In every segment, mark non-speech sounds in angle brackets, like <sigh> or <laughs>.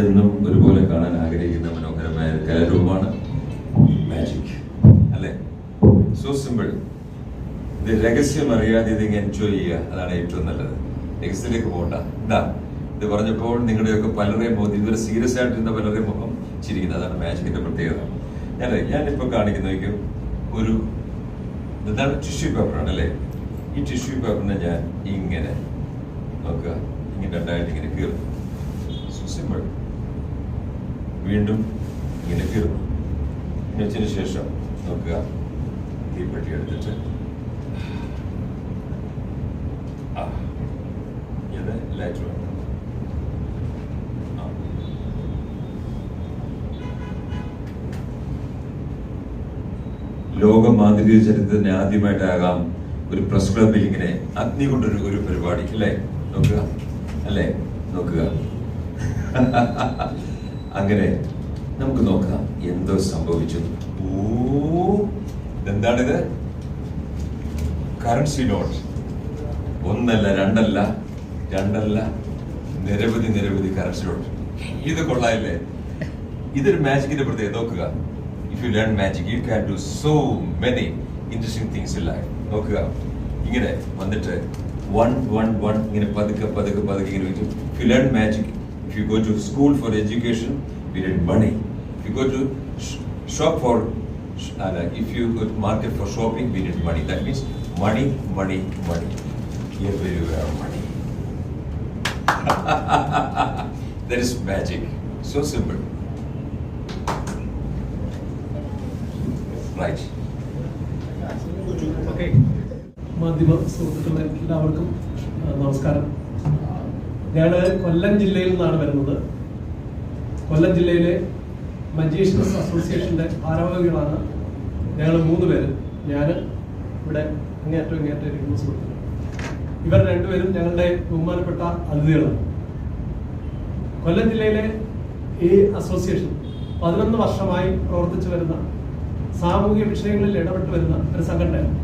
എന്നും ഒരുപോലെ കാണാൻ ആഗ്രഹിക്കുന്ന മനോഹരമായ ഒരു കലാരൂപമാണ് മാജിക് അല്ലേ? സോ സിമ്പിൾ രഹസ്യം അറിയാതെ ഇത് എൻജോയ് ചെയ്യുക അതാണ് ഏറ്റവും നല്ലത്. രഹസ്യത്തിലേക്ക് പോകണ്ട. ഇതാ ഇത് പറഞ്ഞപ്പോൾ നിങ്ങളുടെയൊക്കെ പലരുടെയും മുഖം ഇതുവരെ സീരിയസ് ആയിട്ടിരുന്ന പലരുടെയും മുഖം ചിരിക്കുന്നത് അതാണ് മാജിക്കിന്റെ പ്രത്യേകത. ഞാൻ ഞാനിപ്പോൾ കാണിക്കുന്നതിക്കും ഒരു ഇതാണ് ടിഷ്യൂ പേപ്പറാണ് അല്ലേ? ഈ ടിഷ്യൂ പേപ്പറിനെ ഞാൻ ഇങ്ങനെ നോക്കുക. ഇങ്ങനെ രണ്ടായിട്ട് ഇങ്ങനെ കീറും. സിമ്പിൾ വീണ്ടും ഇനി വെച്ചതിന് ശേഷം നോക്കുക. ഈ പെട്ടി എടുത്തിട്ട്. ഇത് ലൈറ്റ് വേണം. ലോക മാന്ത്രിക ചരിത്രത്തിന് ആദ്യമായിട്ടാകാം ഒരു പ്രസ് ക്ലബിൽ ഇങ്ങനെ അഗ്നി കൊണ്ടൊരു ഒരു പരിപാടി അല്ലേ? നോക്കുക. അല്ലേ? നോക്കുക. <laughs> അങ്ങനെ നമുക്ക് നോക്കാം എന്തോ സംഭവിച്ചു. ഓ എന്താണിത് കറൻസി നോട്ട് ഒന്നല്ല രണ്ടല്ല രണ്ടല്ല നിരവധി നിരവധി കറൻസി നോട്ട് ഇത് കൊള്ളായില്ലേ ഇതൊരു മാജിക്കിന്റെ പ്രത്യേകത. നോക്കുക. If you learn magic you can do so many interesting things in നോക്കുക. ഇങ്ങനെ വന്നിട്ട് വൺ വൺ വൺ ഇങ്ങനെ പതുക്കെ പതുക്കെ പതുക്കെ ഇങ്ങനെ വെച്ചു if you learn magic if you go to school for education we learn money if you go to shop for അല്ല if you go to market for shopping we learn money that means money money money everywhere money <laughs> that is magic so simple right okay മാധ്യമ സുഹൃത്തുക്കളെ എല്ലാവർക്കും ആ, നമസ്കാരം ഞാൻ കൊല്ലം ജില്ലയിൽ നിന്നാണ് വരുന്നത്. കൊല്ലം ജില്ലയിലെ മജീഷ്യൻസ് അസോസിയേഷന്റെ ഭാരവാഹികളാണ് ഞങ്ങൾ മൂന്ന് പേര്. ഞാൻ ഇവിടെ അങ്ങേറ്റവും ഇങ്ങേറ്റം ഇരിക്കുന്ന സുഹൃത്തുക്കൾ. ഇവർ രണ്ടുപേരും ഞങ്ങളുടെ ബഹുമാനപ്പെട്ട അതിഥികളാണ്. കൊല്ലം ജില്ലയിലെ ഈ അസോസിയേഷൻ പതിനൊന്ന് വർഷമായി പ്രവർത്തിച്ചു വരുന്ന സാമൂഹിക വിഷയങ്ങളിൽ ഇടപെട്ട് വരുന്ന ഒരു സംഘടനയാണ്.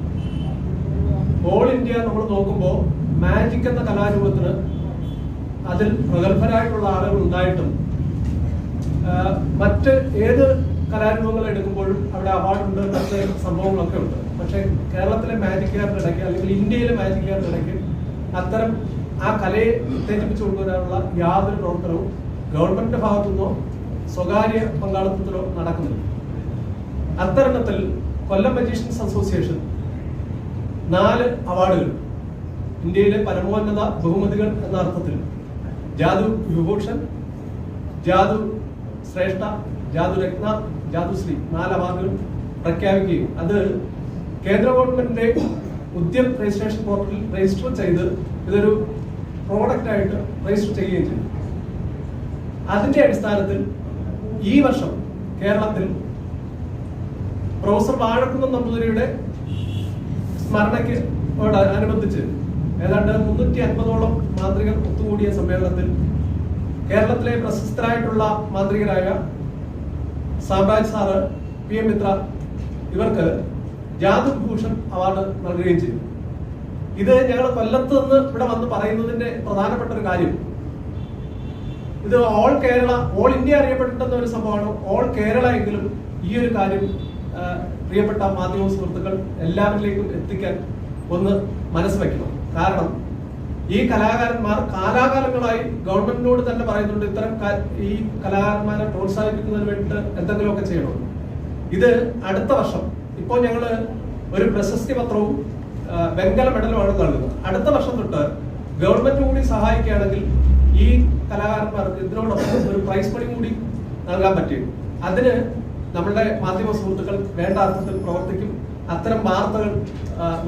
ഓൾ ഇന്ത്യ നമ്മൾ നോക്കുമ്പോൾ മാജിക് എന്ന കലാരൂപത്തിന് അതിൽ പ്രഗത്ഭരായിട്ടുള്ള ആളുകൾ ഉണ്ടായിട്ടും മറ്റ് ഏത് കലാരൂപങ്ങൾ എടുക്കുമ്പോഴും അവിടെ അവാർഡുണ്ട് സംഭവങ്ങളൊക്കെ ഉണ്ട്. പക്ഷെ കേരളത്തിലെ മാജിക് മാജിക്കുകാരുടെ ഇടയ്ക്ക് അല്ലെങ്കിൽ ഇന്ത്യയിലെ മാജിക് മാജിക്കുകാരുടെ ഇടയ്ക്ക് അത്തരം ആ കലയെ ഉത്തേജിപ്പിച്ചു കൊണ്ടുവരാനുള്ള യാതൊരു പ്രവർത്തനവും ഗവൺമെന്റിന്റെ ഭാഗത്തു നിന്നോ സ്വകാര്യ പങ്കാളിത്തത്തിലോ നടക്കുന്നില്ല. അത്തരണത്തിൽ കൊല്ലം മജീഷ്യൻസ് അസോസിയേഷൻ നാല് അവാർഡുകൾ ഇന്ത്യയിലെ പരമോന്നത ബഹുമതികൾ എന്ന അർത്ഥത്തിൽ. ജാദു വിഭൂഷൺ ജാതു ശ്രേഷ്ഠ ജാതു രത്ന ജാതുശ്രീ നാല് അവാർഡുകൾ പ്രഖ്യാപിക്കുകയും അത് കേന്ദ്ര ഗവൺമെന്റിന്റെ ഉദ്യം രജിസ്ട്രേഷൻ പോർട്ടലിൽ രജിസ്റ്റർ ചെയ്ത് ഇതൊരു പ്രോഡക്റ്റ് ആയിട്ട് രജിസ്റ്റർ ചെയ്യുകയും ചെയ്തു. അതിന്റെ അടിസ്ഥാനത്തിൽ ഈ വർഷം കേരളത്തിൽ പ്രൊഫസർ വാഴക്കുന്നം നമ്പൂതിരിയുടെ സ്മരണയ്ക്ക് അനുബന്ധിച്ച് ഏതാണ്ട് മുന്നൂറ്റി അൻപതോളം മാന്ത്രികർ ഒത്തുകൂടിയ സമ്മേളനത്തിൽ കേരളത്തിലെ പ്രശസ്തരായിട്ടുള്ള മാന്ത്രികരായ Samraj sir P M Mitra ഇവർക്ക് ജാദുഭൂഷൺ അവാർഡ് നൽകുകയും ചെയ്തു. ഇത് ഞങ്ങൾ കൊല്ലത്ത് നിന്ന് ഇവിടെ വന്ന് പറയുന്നതിന്റെ പ്രധാനപ്പെട്ട ഒരു കാര്യം. ഇത് ഓൾ കേരള ഓൾ ഇന്ത്യ അറിയപ്പെട്ടിട്ടുന്ന ഒരു സംഭവമാണ്. ഓൾ കേരള എങ്കിലും ഈ ഒരു കാര്യം പ്രിയപ്പെട്ട മാധ്യമ സുഹൃത്തുക്കൾ എല്ലാവരിലേക്കും എത്തിക്കാൻ ഒന്ന് മനസ്സ് വയ്ക്കണം കാരണം ഈ കലാകാരന്മാർ കാലാകാലങ്ങളായി ഗവൺമെന്റിനോട് തന്നെ പറയുന്നുണ്ട് ഇത്തരം ഈ കലാകാരന്മാരെ പ്രോത്സാഹിപ്പിക്കുന്നതിന് വേണ്ടിയിട്ട് എന്തെങ്കിലുമൊക്കെ ചെയ്യണം. ഇത് അടുത്ത വർഷം ഇപ്പോൾ ഞങ്ങൾ ഒരു പ്രശസ്തി പത്രവും വെങ്കല മെഡലുമാണ് നൽകുന്നത്. അടുത്ത വർഷം തൊട്ട് ഗവൺമെന്റ് കൂടി സഹായിക്കുകയാണെങ്കിൽ ഈ കലാകാരന്മാർക്ക് ഇതിനോടൊപ്പം ഒരു പ്രൈസ് മണി കൂടി നൽകാൻ പറ്റും. അതിന് നമ്മുടെ മാധ്യമ സുഹൃത്തുക്കൾ വേണ്ട അർത്ഥത്തിൽ പ്രവർത്തിക്കും. അത്തരം വാർത്തകൾ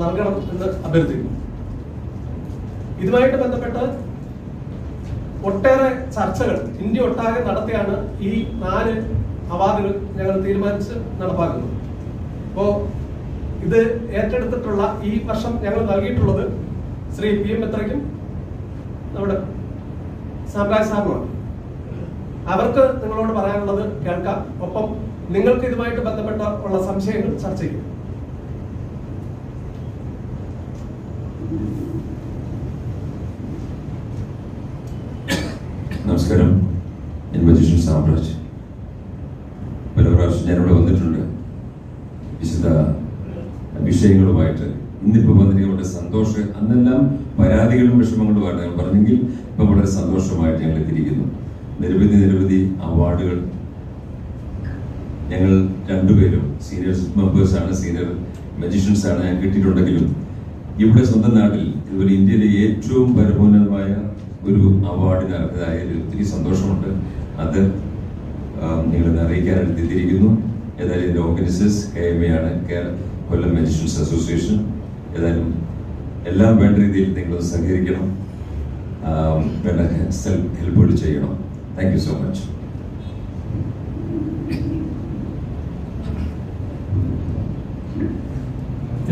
നൽകണം എന്ന് അഭ്യർത്ഥിക്കുന്നു. ഇതുമായിട്ട് ബന്ധപ്പെട്ട് ഒട്ടേറെ ചർച്ചകൾ ഇന്ത്യ ഒട്ടാകെ നടത്തിയാണ് ഈ നാല് അവാർഡുകൾ ഞങ്ങൾ തീരുമാനിച്ച് നടപ്പാക്കുന്നത്. അപ്പോ ഇത് ഏറ്റെടുത്തിട്ടുള്ള ഈ വർഷം ഞങ്ങൾ നൽകിയിട്ടുള്ളത് ശ്രീ പി എം മിത്രയ്ക്കും നമ്മുടെ സാമ്രാജ് സാറിനുമാണ് അവർക്ക് നിങ്ങളോട് പറയാനുള്ളത് കേൾക്കാം. ഒപ്പം നിങ്ങൾക്ക് ഇതുമായിട്ട് ബന്ധപ്പെട്ട ഉള്ള സംശയങ്ങൾ ചർച്ച ചെയ്യും. നമസ്കാരം. ഞാൻ മജീഷൻ സാമ്രാജ് പല പ്രാവശ്യം ഞാനിവിടെ വന്നിട്ടുണ്ട്. വിശുദ്ധ വിഷയങ്ങളുമായിട്ട് ഇന്നിപ്പോൾ വന്നിരിക്കുന്ന സന്തോഷം അന്നെല്ലാം പരാതികളും വിഷമങ്ങളുമായിട്ട് ഞങ്ങൾ പറഞ്ഞെങ്കിൽ ഇപ്പം വളരെ സന്തോഷമായിട്ട് ഞങ്ങൾ എത്തിയിരിക്കുന്നു. നിരവധി നിരവധി അവാർഡുകൾ. ഞങ്ങൾ രണ്ടുപേരും സീനിയർ മെമ്പേഴ്സ് ആണ് സീനിയർ മജീഷ്യൻസ് ആണ്. ഞാൻ കിട്ടിയിട്ടുണ്ടെങ്കിലും ഇവിടെ സ്വന്തം നാട്ടിൽ ഇതുപോലെ ഇന്ത്യയിലെ ഏറ്റവും പരമോന്നതമായ ഒരു അവാർഡിന് അർഹതയായതിൽ ഒത്തിരി സന്തോഷമുണ്ട്. അത് നിങ്ങളെ അറിയിക്കാനായിട്ട് എത്തിയിരിക്കുന്നു ഏതായാലും ഇതിന്റെ ഓർഗനൈസേഴ്സ് കെ എം എ ആണ്. Kollam magistrates association. ഏതായാലും എല്ലാം വേണ്ട രീതിയിൽ നിങ്ങൾ സഹകരിക്കണം. വേണ്ട ഹെൽപ്പുകൾ ചെയ്യണം. താങ്ക് യു സോ മച്ച്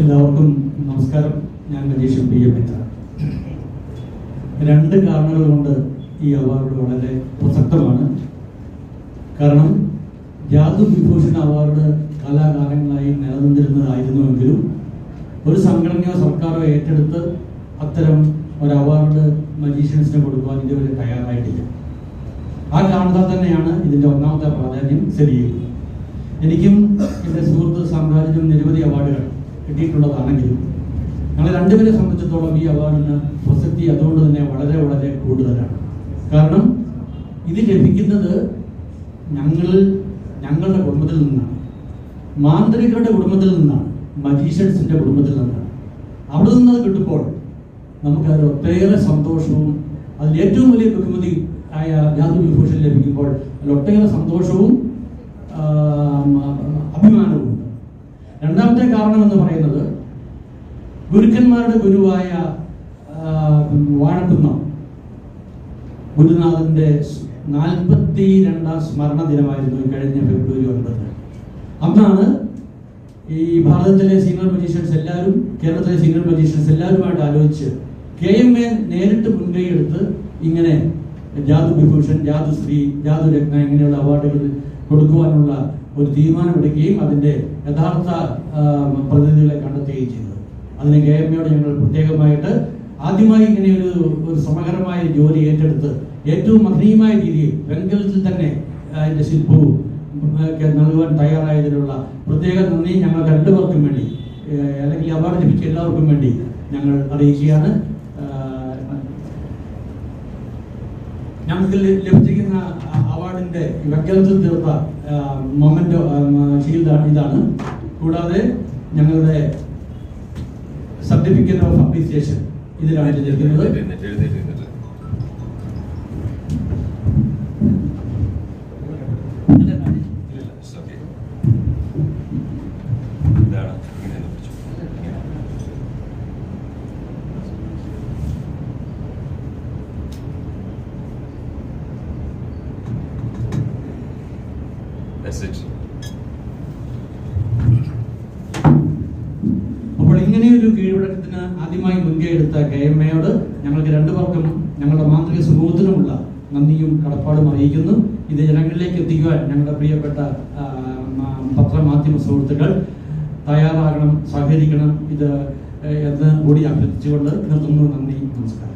എല്ലാവർക്കും നമസ്കാരം. ഞാൻ മനീഷ് പി എം മിത്ര രണ്ട് കാരണങ്ങൾ കൊണ്ട് ഈ അവാർഡ് വളരെ പ്രസക്തമാണ്. കാരണം ജാതു വിഭൂഷൺ അവാർഡ് കാലാകാലങ്ങളായി നിലനിന്നിരുന്നതായിരുന്നുവെങ്കിലും ഒരു സംഘടനയോ സർക്കാരോ ഏറ്റെടുത്ത് അത്തരം ഒരു അവാർഡ് മജീഷ്യൻസിന് കൊടുക്കുവാൻ ഇതുവരെ തയ്യാറായിട്ടില്ല. ആ കാരണത്താൽ തന്നെയാണ് ഇതിന്റെ ഒന്നാമത്തെ പ്രാധാന്യം സ്ഥിരീകരിക്കുന്നത് എനിക്കും എന്റെ സുഹൃത്ത് സാമ്രാജ്യം നിരവധി അവാർഡുകൾ കിട്ടിയിട്ടുള്ളതാണെങ്കിലും ഞങ്ങൾ രണ്ടുപേരെ സംബന്ധിച്ചിടത്തോളം ഈ അവാർഡിന് പ്രസക്തി അതുകൊണ്ട് തന്നെ വളരെ വളരെ കൂടുതലാണ്. കാരണം ഇത് ലഭിക്കുന്നത് ഞങ്ങൾ ഞങ്ങളുടെ കുടുംബത്തിൽ നിന്നാണ്. മാന്ത്രികരുടെ കുടുംബത്തിൽ നിന്നാണ്. മജീഷ്യൻസിന്റെ കുടുംബത്തിൽ നിന്നാണ്. അവിടെ നിന്ന് കിട്ടുമ്പോൾ നമുക്കത് ഒട്ടേറെ സന്തോഷവും അതിൽ ഏറ്റവും വലിയ ബഹുമതി ആയ ജാതു വിഭൂഷൺ ലഭിക്കുമ്പോൾ അതിൽ ഒട്ടേറെ സന്തോഷവും അഭിമാനവും രണ്ടാമത്തെ കാരണം എന്ന് പറയുന്നത് ഗുരുക്കന്മാരുടെ ഗുരുവായ വാഴക്കുന്ന. ഗുരുനാഥന്റെ നാൽപ്പത്തി രണ്ടാം സ്മരണ ദിനമായിരുന്നു കഴിഞ്ഞ ഫെബ്രുവരി ഒൻപത് അന്നാണ് ഈ ഭാരതത്തിലെ സീനിയർ മജീഷ്യൻസ് എല്ലാവരും കേരളത്തിലെ സീനിയർ മജീഷ്യൻസ് എല്ലാവരുമായിട്ട് ആലോചിച്ച് കെ എം എ നേരിട്ട് മുൻകൈ എടുത്ത് ഇങ്ങനെ ജാതു വിഭൂഷൺ ജാതു സ്ത്രീ ജാതു രത്ന ഇങ്ങനെയുള്ള അവാർഡുകൾ കൊടുക്കുവാനുള്ള ഒരു തീരുമാനമെടുക്കുകയും അതിന്റെ യഥാർത്ഥ പ്രതിനിധികളെ കണ്ടെത്തുകയും ചെയ്തത് കെ എം എയോട് ഞങ്ങൾ പ്രത്യേകമായിട്ട് ആദ്യമായി ഇങ്ങനെ ഒരു ഒരു സമഗ്രമായ ജോലി ഏറ്റെടുത്ത് ഏറ്റവും മഹനീയമായ രീതിയിൽ വെങ്കലത്തിൽ തന്നെ അതിന്റെ ശില്പവും നൽകുവാൻ തയ്യാറായതിനുള്ള പ്രത്യേക നന്ദി ഞങ്ങൾ രണ്ടുപേർക്കും വേണ്ടി അല്ലെങ്കിൽ അവാർഡ് ലഭിച്ച എല്ലാവർക്കും വേണ്ടി ഞങ്ങൾ അറിയിക്കുകയാണ്. ഞങ്ങൾക്ക് ലഭിച്ചിരിക്കുന്ന അവാർഡിന്റെ ഈ വെങ്കലത്തിൽ തീർത്ത മൊമെന്റ് ഷീൽഡാണ് ഇതാണ്. കൂടാതെ ഞങ്ങളുടെ സർട്ടിഫിക്കറ്റ് ഓഫ് അപ്രീസിയേഷൻ ഇതിലാണ് ലഭിക്കുന്നത് എഴുന്നേറ്റ് ഇങ്ങനെയൊരു കീഴ്വഴക്കത്തിന് ആദ്യമായി മുൻകൈ എടുത്ത കെ എം എയോട് ഞങ്ങൾക്ക് രണ്ടു പേർക്കും ഞങ്ങളുടെ മാന്ത്രിക സമൂഹത്തിനുമുള്ള നന്ദിയും കടപ്പാടും അറിയിക്കുന്നു. ഇത് ജനങ്ങളിലേക്ക് എത്തിക്കുവാൻ ഞങ്ങളുടെ പ്രിയപ്പെട്ട പത്രമാധ്യമ സുഹൃത്തുക്കൾ തയ്യാറാകണം സഹകരിക്കണം. ഇത് എന്ന് കൂടി അഭ്യർത്ഥിച്ചുകൊണ്ട് നിർത്തുന്നു. നന്ദി നമസ്കാരം.